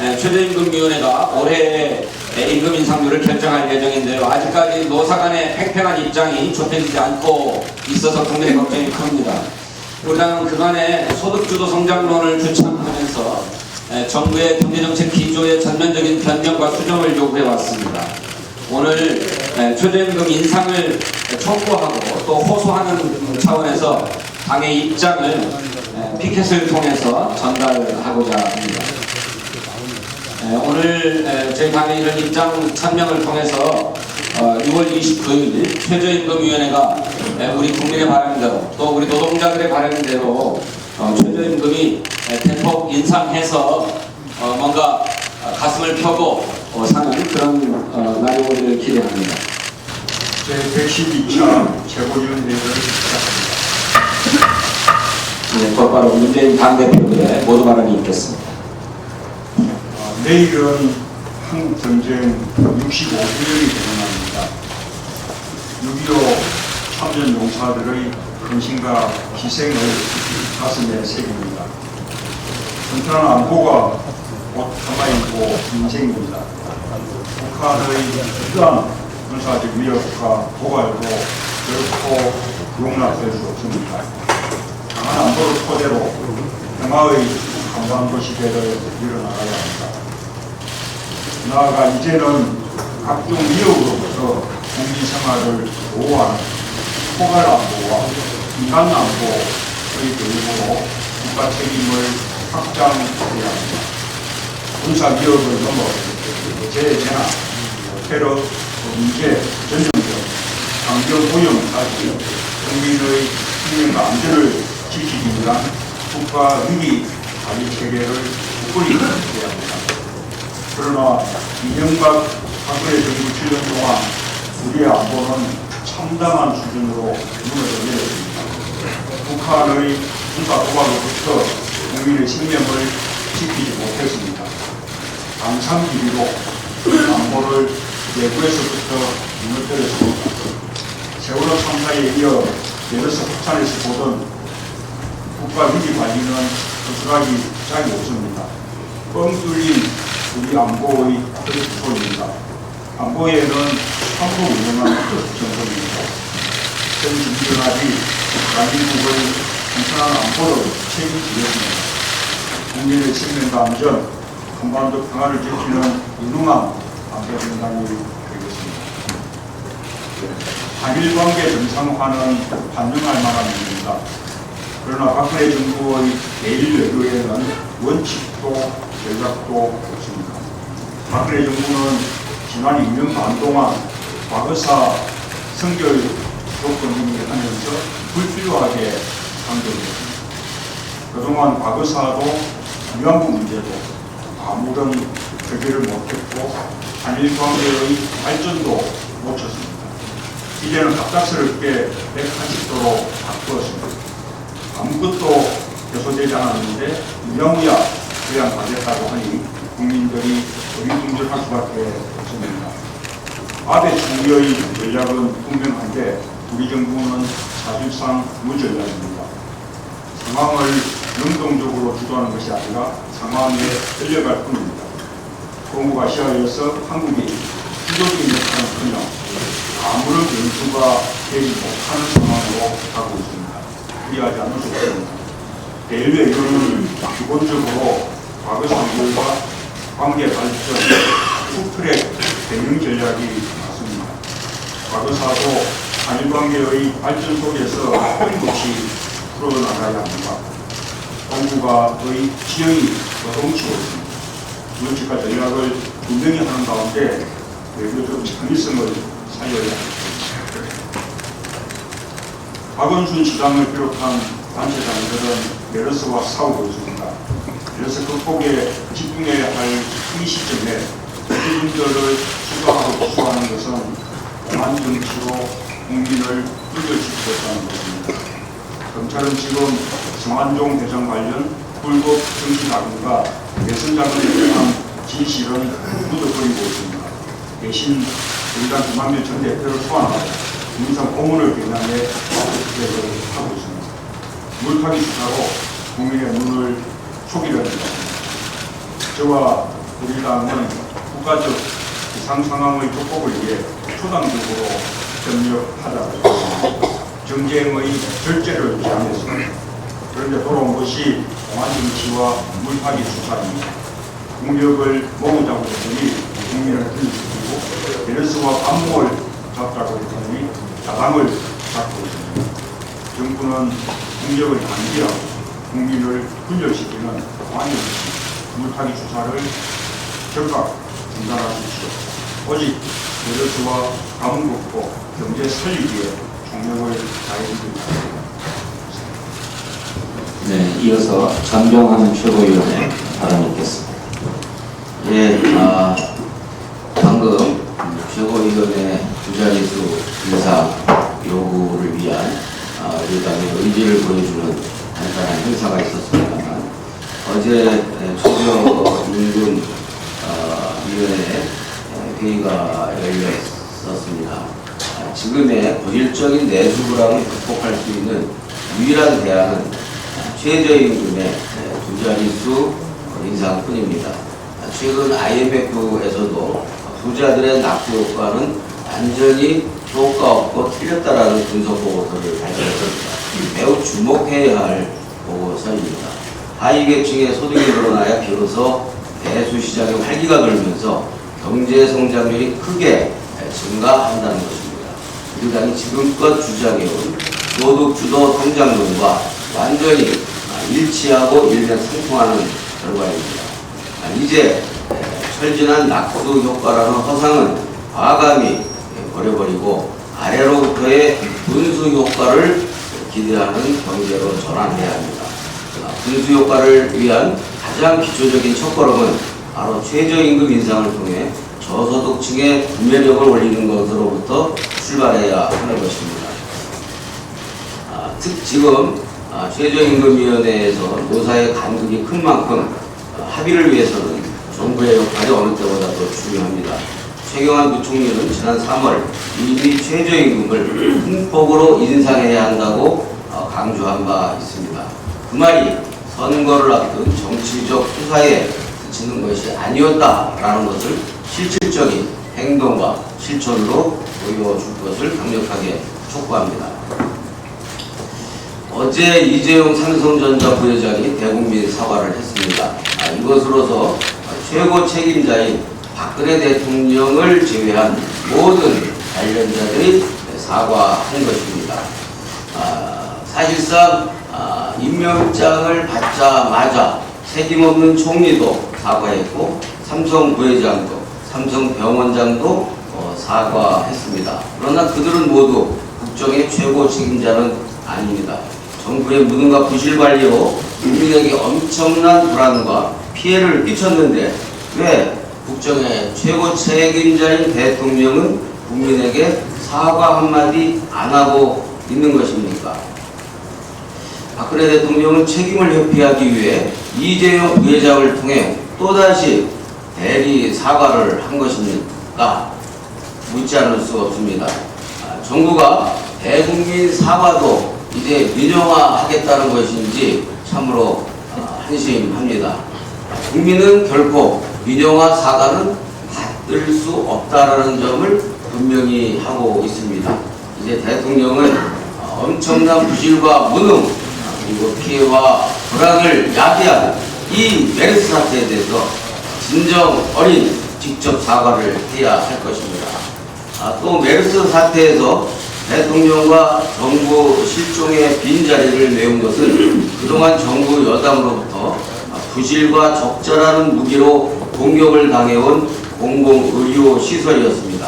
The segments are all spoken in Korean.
에, 최저임금위원회가 올해 에, 임금 인상률을 결정할 예정인데요. 아직까지 노사 간의 팽팽한 입장이 좁혀지지 않고 있어서 국민의 걱정이 큽니다. 우리 당은 그간의 소득주도 성장론을 주창하면서 에, 정부의 경제정책 기조의 전면적인 변경과 수정을 요구해 왔습니다. 오늘 에, 최저임금 인상을 청구하고 또 호소하는 차원에서 당의 입장을 에, 피켓을 통해서 전달하고자 합니다. 에, 오늘 에, 저희 당의 이런 입장 천명을 통해서 어, 6월 29일 최저임금위원회가 에, 우리 국민의 바람대로 또 우리 노동자들의 바람대로 어, 최저임금이 에, 대폭 인상해서 어, 뭔가 어, 가슴을 펴고 어, 사는 그런 어, 날이 오기를 기대합니다. 제 112차 최고위원회를 시작합니다. 네, 곧바로 문재인 당대표의 모두 발언이 있겠습니다. 어, 내일은 한국 전쟁 65주년이 되는 날입니다. 6.25 참전 용사들의 헌신과 희생을 가슴에 새깁니다. 전투는 안보가 곧 하나이고 인생입니다. 북한의 이러한 군사적 위협과 도발도 결코 용납될 수 없습니다. 강한 안보를 토대로 평화의 한반도 시대를 이뤄나가야 합니다. 나아가 이제는 각종 위협으로부터 국민 생활을 보호하는 포괄 안보와 인간 안보의 교육으로 국가 책임을 확장해야 합니다. 군사 위협을 넘어 재해나 테러, 전쟁 등 환경 오염까지 국민의 생명과 안전을 지키기 위한 국가 위기 관리 체계를 굳건히 해야 합니다. 그러나 이명박 박근혜 정부 7년 동안 우리의 안보는 참담한 수준으로 무너져 내렸습니다. 북한의 군사 도발로부터 국민의 생명을 지키지 못했습니다. 당상 비리로 안보를 내부에서부터 무너뜨렸습니다. 세월호 참사에 이어 내려서 북한에서 보던 국가 위기 관리는 거스라기 짝이 없습니다. 뻥 뚫린 우리 안보의 끝소입니다. 안보에는 참고 운영한 끝정성입니다. 전 김정아이 대한민국의 안전한 안보를 책임지겠습니다. 국민의 생명과 안전, 한반도 평화를 지키는 유능한 안보정당이 되겠습니다. 한일 관계 정상화는 반영할 만한 일입니다. 그러나 박근혜 정부의 내일 외교에는 원칙도 전략도 없습니다. 박근혜 정부는 지난 2년 반 동안 과거사 성결 조건을 하면서 불필요하게 강조했습니다. 그동안 과거사도 위안부 문제도 아무런 해결을 못했고 한일 관계의 발전도 놓쳤습니다. 이제는 갑작스럽게 180도로 바꾸었습니다. 아무것도 개소되지 않았는데 무야무야 그냥 가겠다고 하니 국민들이 어리둥절할 수밖에 없습니다. 아베 총리의 전략은 분명한데 우리 정부는 사실상 무전략입니다. 상황을 능동적으로 주도하는 것이 아니라 상황에 끌려갈 뿐입니다. 동북아시아에서 한국이 수적인 역할은커녕 아무런 변수가 되지 못하는 상황으로 가고 있습니다. 이해하지 않을 수 없습니다. 대외 이론은 기본적으로 과거 상들과 관계 발전, 투트랙 대응 전략이 맞습니다. 과거사도 한일 관계의 발전 속에서 끊임없이 풀어나가야 합니다. 동북아의 지형이 여동치고 있습니다. 원칙과 전략을 분명히 하는 가운데 외교적 창의성을 살려야 합니다. 박원순 시장을 비롯한 단체 장들은 메르스와 싸우고 있습니다. 그래서 극복에 집중해야 할 이 시점에 이분들을 수사하고 기소하는 것은 오만 정치로 국민을 이겨주겠다는 것입니다. 검찰은 지금 성한종 대장 관련 불법 정치 자금과 예선 자금에 대한 진실은 묻어버리고 있습니다. 대신 우리가 김한길 전 대표를 소환하고 민상 고문을 겨냥해 기획을 하고 있습니다. 물타기 수사로 국민의 눈을 것입니다. 저와 우리 당은 국가적 비상 상황의 극복을 위해 초당적으로 협력하자 정쟁의 절제를 기하였습니다. 그런데 돌아온 것이 공안 정치와 물파기 수사입니다. 국력을 모으자고 했더니 국민을 흘리고 베르스와 반목을 잡자고 했더니 자당을 잡고 있습니다. 정부는 국력을 단기하고 국민을 분열시키는 정치, 물파기 수사를 즉각 중단하십시오. 오직 베르스와 가문 극복, 경제 설립에 총력을 다해드립니다. 네, 이어서 전병하는 최고위원의 발언이 있겠습니다. 예, 아, 방금 최고위원회 부자리수 인사 요구를 위한 아, 우리 당의 의지를 보여주는 간단한 행사가 있었습니다만 어제 최저임금 어, 위원회 회의가 열려 있었습니다. 아, 지금의 본질적인 내수 불황을 극복할 수 있는 유일한 대안은 아, 최저임금의 네, 두 자릿수 인상뿐입니다. 아, 최근 IMF에서도 부자들의 낙수 효과는 완전히 효과 없고 틀렸다라는 분석 보고서를 발표했습니다. 매우 주목해야 할 보고서입니다. 하위 계층의 소득이 늘어나야 비로소 내수 시장의 활기가 돌면서 경제 성장률이 크게 증가한다는 것입니다. 우리 당이 지금껏 주장해온 소득 주도 성장론과 완전히 일치하고 일맥 상통하는 결과입니다. 아, 이제 철진한 낙수 효과라는 허상은 과감히 버려버리고 아래로부터의 분수 효과를 기대하는 경제로 전환해야 합니다. 아, 분수 효과를 위한 가장 기초적인 첫걸음은 바로 최저임금 인상을 통해 저소득층의 구매력을 올리는 것으로부터 출발해야 하는 것입니다. 아, 즉 지금 아, 최저임금위원회에서 노사의 간극이 큰 만큼 아, 합의를 위해서는 정부의 역할이 어느 때보다 더 중요합니다. 최경환 부총리는 지난 3월 이미 최저임금을 큰 폭으로 인상해야 한다고 어, 강조한 바 있습니다. 그 말이 선거를 앞둔 정치적 투사에 그치는 것이 아니었다라는 것을 실질적인 행동과 실천으로 보여줄 것을 강력하게 촉구합니다. 어제 이재용 삼성전자 부회장이 대국민 사과를 했습니다. 아, 이것으로서 최고 책임자인 박근혜 대통령을 제외한 모든 관련자들이 사과한 것입니다. 아, 사실상 아, 임명장을 받자마자 책임없는 총리도 사과했고 삼성 부회장도 삼성 병원장도 어, 사과했습니다. 그러나 그들은 모두 국정의 최고 책임자는 아닙니다. 정부의 무능과 부실 관리로 국민에게 엄청난 불안과 피해를 끼쳤는데 왜 국정의 최고 책임자인 대통령은 국민에게 사과 한마디 안 하고 있는 것입니까? 박근혜 대통령은 책임을 회피하기 위해 이재용 부회장을 통해 또다시 대리 사과를 한 것입니까? 묻지 않을 수 없습니다. 아, 정부가 대국민 사과도 이제 민영화하겠다는 것인지 참으로 아, 한심합니다. 국민은 결코 민영화 사과는 받을 수 없다라는 점을 분명히 하고 있습니다. 이제 대통령은 아, 엄청난 부실과 무능 그리고 피해와 불안을 야기한 이 메르스 사태에 대해서 진정 어린 직접 사과를 해야 할 것입니다. 아, 또 메르스 사태에서 대통령과 정부 실종의 빈자리를 메운 것은 그동안 정부 여당으로부터 부실과 적절한 무기로 공격을 당해온 공공의료 시설이었습니다.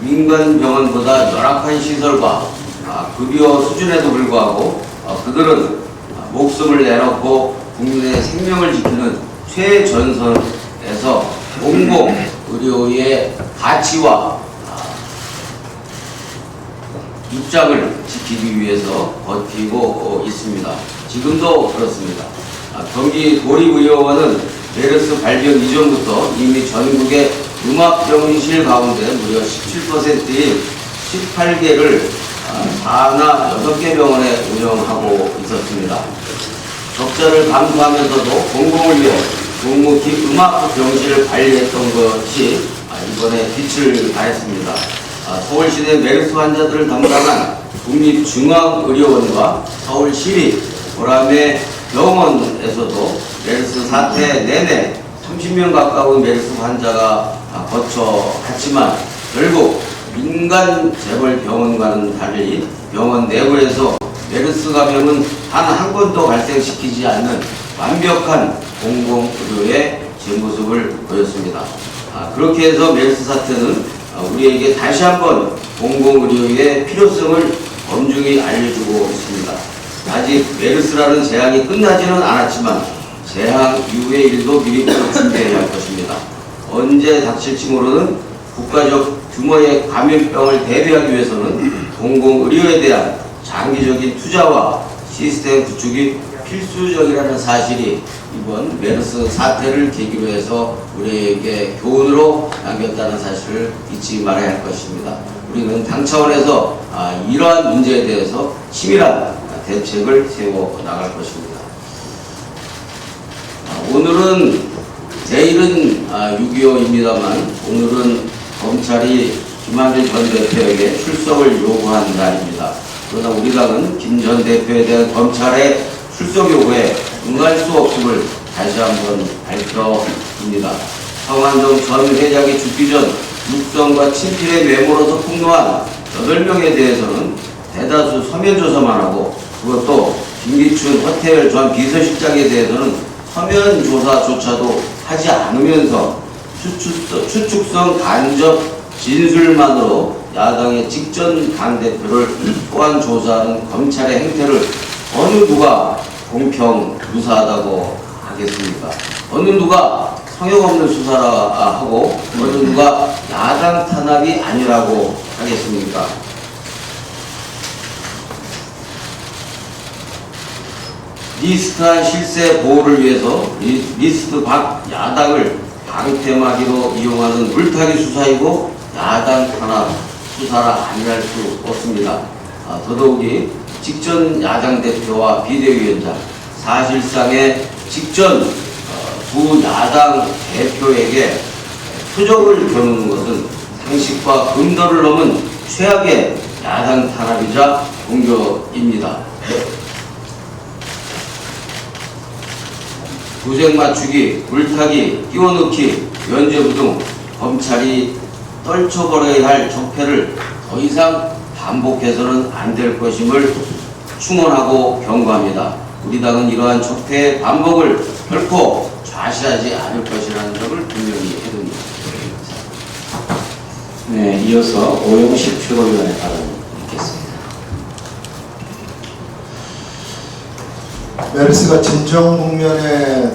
민간 병원보다 열악한 시설과 아, 급여 수준에도 불구하고 어, 그들은 아, 목숨을 내놓고 국민의 생명을 지키는 최전선에서 공공 의료의 가치와 아, 입장을 지키기 위해서 버티고 어, 있습니다. 지금도 그렇습니다. 아, 경기 도립의료원은 메르스 발병 이전부터 이미 전국의 음압병실 가운데 무려 17%인 18개를 아, 4나 6개 병원에 운영하고 있었습니다. 적자를 감수하면서도 공공을 위해 묵묵히 음악 병실을 관리했던 것이 아, 이번에 빛을 발했습니다. 아, 서울시내 메르스 환자들을 담당한 국립중앙의료원과 서울시립 보람의 병원에서도 메르스 사태 내내 30명 가까운 메르스 환자가 아, 거쳐 갔지만 결국 민간 재벌 병원과는 달리 병원 내부에서 메르스 감염은 단 한 건도 발생시키지 않는 완벽한 공공의료의 제 모습을 보였습니다. 아, 그렇게 해서 메르스 사태는 아, 우리에게 다시 한번 공공의료의 필요성을 엄중히 알려주고 있습니다. 아직 메르스라는 재앙이 끝나지는 않았지만 재앙 이후의 일도 미리부터 준비해야 할 것입니다. 언제 닥칠지 모르는 국가적 규모의 감염병을 대비하기 위해서는 공공의료에 대한 장기적인 투자와 시스템 구축이 필수적이라는 사실이 이번 메르스 사태를 계기로 해서 우리에게 교훈으로 남겼다는 사실을 잊지 말아야 할 것입니다. 우리는 당 차원에서 아, 이러한 문제에 대해서 치밀한 대책을 세워 나갈 것입니다. 아, 오늘은 내일은 6.25입니다만 오늘은 검찰이 김한길 전 대표에게 출석을 요구한 날입니다. 그러나 우리 당은 김 전 대표에 대한 검찰의 출석 요구에 응할 수 없음을 다시 한번 밝혀줍니다. 성한종 전 회장이 죽기 전 육성과 친필의 메모로서 폭로한 8명에 대해서는 대다수 서면 조사만 하고 그것도 김기춘 허태열 전 비서실장에 대해서는 서면 조사조차도 하지 않으면서 추측성, 추측 성 간접 진술만으로 야당의 직전 당대표를 소환 조사하는 검찰의 행태를 어느 누가 공평 무사하다고 하겠습니까? 어느 누가 성역 없는 수사라 하고 어느 누가 야당 탄압이 아니라고 하겠습니까? 리스트한 실세 보호를 위해서 리, 리스트 밖 야당을 방패막이로 이용하는 물타기 수사이고 야당 탄압 수사라 아니할 수 없습니다. 아, 더더욱이 직전 야당 대표와 비대위원장 사실상의 직전 어, 두 야당 대표에게 표적을 겨누는 것은 상식과 금도를 넘은 최악의 야당 탄압이자 공격입니다. 도색 맞추기, 물타기, 끼워넣기, 면죄부 등 검찰이 떨쳐버려야 할 적폐를 더 이상 반복해서는 안 될 것임을 충원하고 경고합니다. 우리 당은 이러한 적폐의 반복을 결코 좌시하지 않을 것이라는 점을 분명히 해둡니다. 네, 이어서 오영식 최고위원의 발언 읽겠습니다. 메르스가 진정 국면에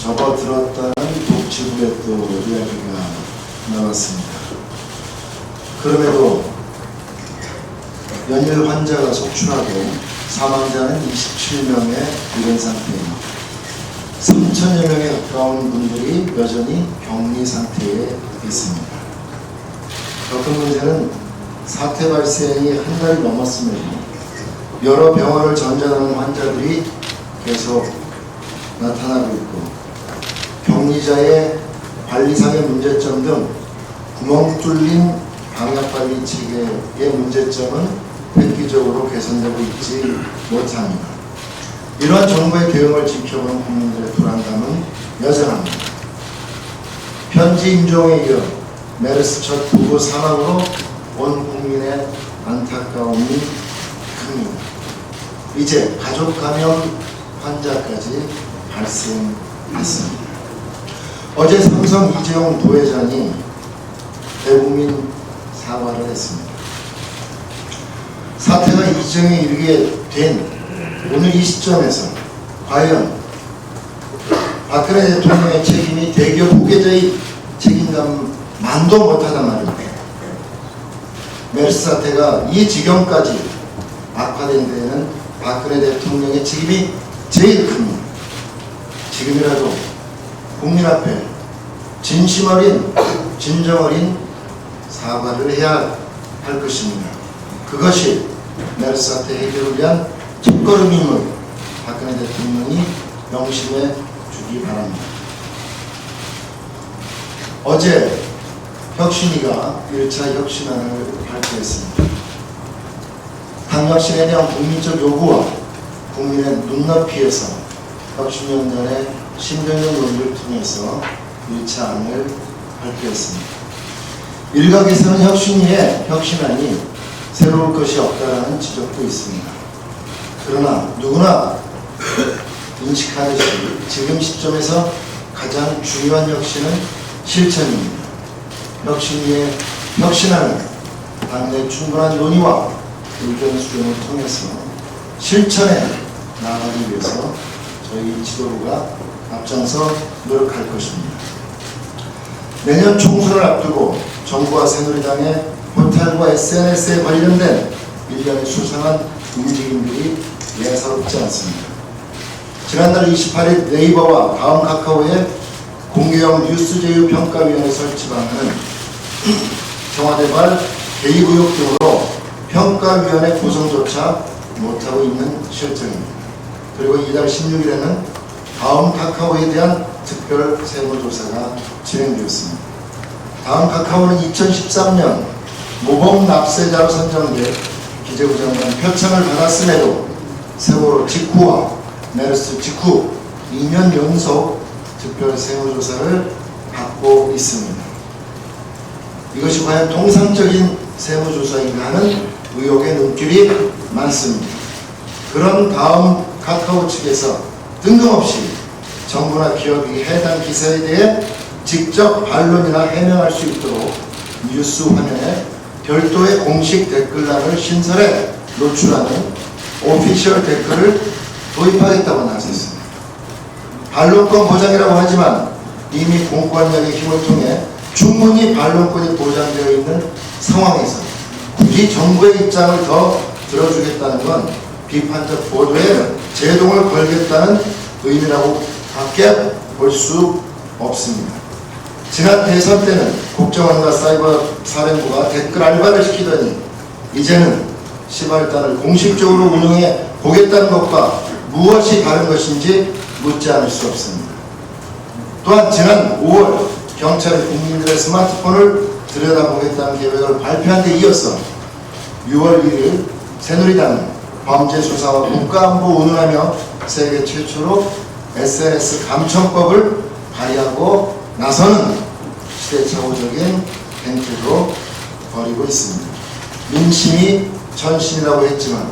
접어들었다는 복지부의 또 이야기가 나왔습니다. 그럼에도 연일 환자가 속출하고 사망자는 27명에 이른 상태입니다. 3천여 명에 가까운 분들이 여전히 격리 상태에 있습니다. 더큰 문제는 사태 발생이 한 달이 넘었음에도 여러 병원을 전전하는 환자들이 계속 나타나고 있고 격리자의 관리상의 문제점 등 구멍 뚫린 방역관리 체계의 문제점은 획기적으로 개선되고 있지 못합니다. 이러한 정부의 대응을 지켜보는 국민들의 불안감은 여전합니다. 편지 임종에 이어 메르스 첫 부부 사망으로 온 국민의 안타까움이 큽니다. 이제 가족 감염 환자까지 발생했습니다. 어제 삼성 이재용 부회장이 대국민 사과를 했습니다. 사태가 이정에 이르게 된 오늘 이 시점에서 과연 박근혜 대통령의 책임이 대기업 후계자의 책임감만도 못하단 말입니다. 메르스 사태가 이 지경까지 악화된 데에는 박근혜 대통령의 책임이 제일 큽니다. 지금이라도 국민 앞에 진심 어린, 진정 어린 사과를 해야 할 것입니다. 그것이 메르스 사태 해결을 위한 첫걸음임을 박근혜 대통령이 명심해 주기 바랍니다. 어제 혁신위가 1차 혁신안을 발표했습니다. 당혁신에 대한 국민적 요구와 국민의 눈높이에서 혁신연단의 신변적 논의를 통해서 1차 안을 발표했습니다. 일각에서는 혁신위의 혁신안이 새로울 것이 없다라는 지적도 있습니다. 그러나 누구나 인식하듯이 지금 시점에서 가장 중요한 혁신은 실천입니다. 혁신위의 혁신안은 당내 충분한 논의와 의견 수렴을 통해서 실천에 나아가기 위해서 저희 지도부가 앞장서 노력할 것입니다. 내년 총선을 앞두고 정부와 새누리당의 호텔과 SNS에 관련된 일련의 수상한 움직임들이 예사롭지 않습니다. 지난달 28일 네이버와 다음 카카오의 공개형 뉴스 제휴 평가위원회 설치 방안은 청와대발 개입 의혹 등으로 평가위원회 구성조차 못하고 있는 실정입니다. 그리고 이달 16일에는 다음 카카오에 대한 특별 세무조사가 진행되었습니다. 다음 카카오는 2013년 모범 납세자로 선정돼 기재부 장관 표창을 받았음에도 세월호 직후와 메르스 직후 2년 연속 특별 세무조사를 받고 있습니다. 이것이 과연 통상적인 세무조사인가 하는 의혹의 눈길이 많습니다. 그런 다음 카카오 측에서 뜬금없이 정부나 기업이 해당 기사에 대해 직접 반론이나 해명할 수 있도록 뉴스 화면에 별도의 공식 댓글란을 신설해 노출하는 오피셜 댓글을 도입하겠다고 나섰습니다. 반론권 보장이라고 하지만 이미 공권력의 힘을 통해 충분히 반론권이 보장되어 있는 상황에서 굳이 정부의 입장을 더 들어주겠다는 건 비판적 보도에 제동을 걸겠다는 의미라고 밖에 볼 수 없습니다. 지난 대선 때는 국정원과 사이버 사령부가 댓글 알바를 시키더니 이제는 시발단을 공식적으로 운영해 보겠다는 것과 무엇이 다른 것인지 묻지 않을 수 없습니다. 또한 지난 5월 경찰이 국민들의 스마트폰을 들여다보겠다는 계획을 발표한 데 이어서 6월 1일 새누리당은 범죄 수사와 국가안보 운운하며 세계 최초로 SNS 감청법을 발의하고 나서는 시대착오적인 행태도 벌이고 있습니다. 민심이 전신이라고 했지만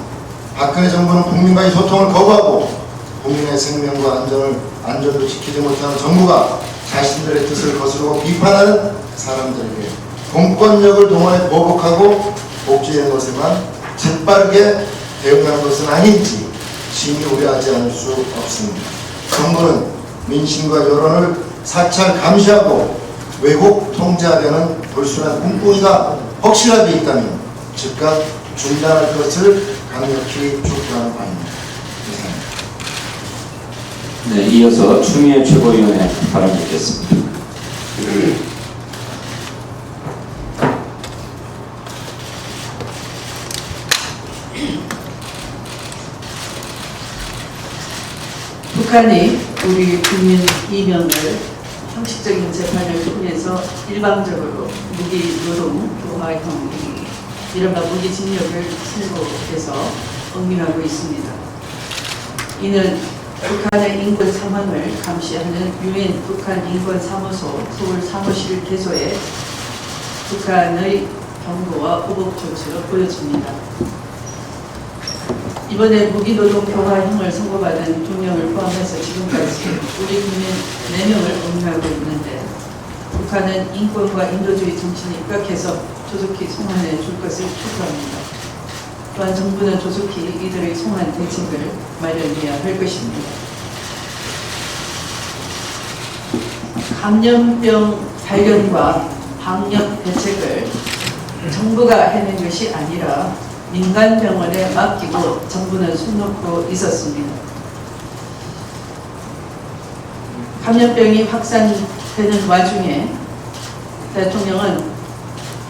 박근혜 정부는 국민과의 소통을 거부하고 국민의 생명과 안전을 안전도 지키지 못하는 정부가 자신들의 뜻을 거스르고 비판하는 사람들에게 공권력을 동원해 보복하고 복지하는 것에만 재빠르게 대응하는 것은 아닌지 심히 우려하지 않을 수 없습니다. 정부는 민심과 여론을 사찰 감시하고 왜곡 통제하려는 불순한 꿍꿍이가 확실하게 있다면 즉각 중단할 것을 강력히 촉구하는 바입니다. 네, 이어서 추미애 최고위원의 발언 듣겠습니다. 북한이 우리 국민 이명을 형식적인 재판을 통해서 일방적으로 무기 노동 교화형 이른바 무기 징역을 선고해서 억압하고 있습니다. 이는 북한의 인권 상황을 감시하는 유엔 북한 인권 사무소 서울 사무실 개소에 북한의 경고와 보복 조치로 보여집니다. 이번에 무기노동 교화형을 선고받은 두 명을 포함해서 지금까지 우리 국민 4명을 억류하고 있는데 북한은 인권과 인도주의 정신이 입각해서 조속히 송환해 줄 것을 촉구합니다. 또한 정부는 조속히 이들의 송환 대책을 마련해야 할 것입니다. 감염병 발견과 방역 대책을 정부가 해낸 것이 아니라 민간 병원에 맡기고 정부는 손 놓고 있었습니다. 감염병이 확산되는 와중에 대통령은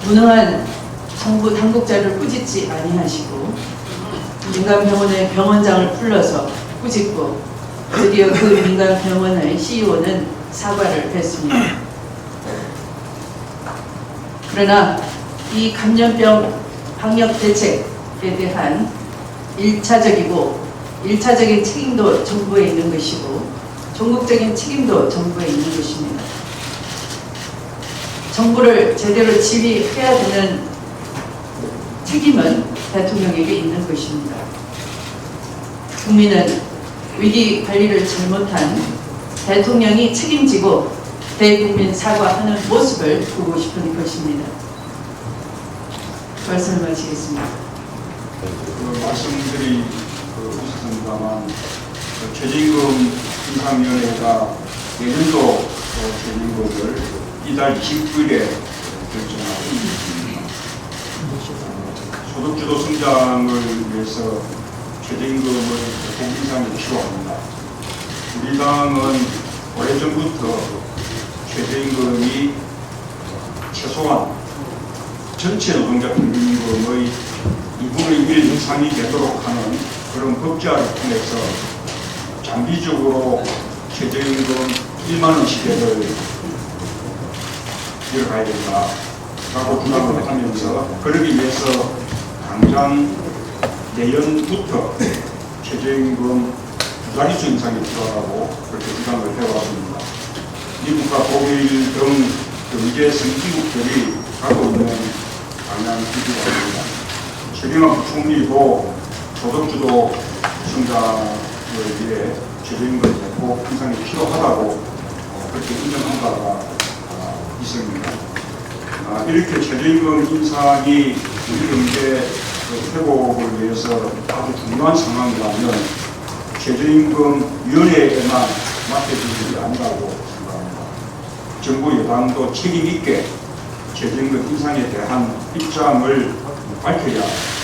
무능한 정부 당국자를 꾸짖지 아니하시고 민간 병원의 병원장을 불러서 꾸짖고 드디어 그 민간 병원의 CEO는 사과를 했습니다. 그러나 이 감염병 방역 대책에 대한 일차적이고 일차적인 책임도 정부에 있는 것이고 전국적인 책임도 정부에 있는 것입니다. 정부를 제대로 지휘해야 되는 책임은 대통령에게 있는 것입니다. 국민은 위기 관리를 잘못한 대통령이 책임지고 대국민 사과하는 모습을 보고 싶은 것입니다. 말씀을 마치겠습니다. 그 말씀들이 그 있었습니다만 그 최저임금 인상위원회가 내년도 어, 최저임금을 이달 29일에 결정하고 있습니다. 어, 소득주도 성장을 위해서 최저임금을 대폭 인상이 필요합니다. 우리 당은 오래전부터 최저임금이 최소한 전체 노동자 평균임금의 2분의 1 인상이 되도록 하는 그런 법제화를 통해서 장기적으로 최저임금 1만 원 시대를 이어가야 된다라고 주장을 하면서 그러기 위해서 당장 내년부터 최저임금 두 자릿수 인상이 필요하다고 그렇게 주장을 해왔습니다. 미국과 독일 등 경제 선진국들이 하고 있는 방향 기조입니다. 최경환 부총리도 소득주도 성장을 위해 최저임금 대폭 인상이 필요하다고 어, 그렇게 인정한 바가 아, 있습니다. 아, 이렇게 최저임금 인상이 우리 경제 그 회복을 위해서 아주 중요한 상황이라면 최저임금 위원회에만 맡겨지지 아니라고 생각합니다. 정부 여당도 책임 있게 최저임금 인상에 대한 입장을 밝혀야.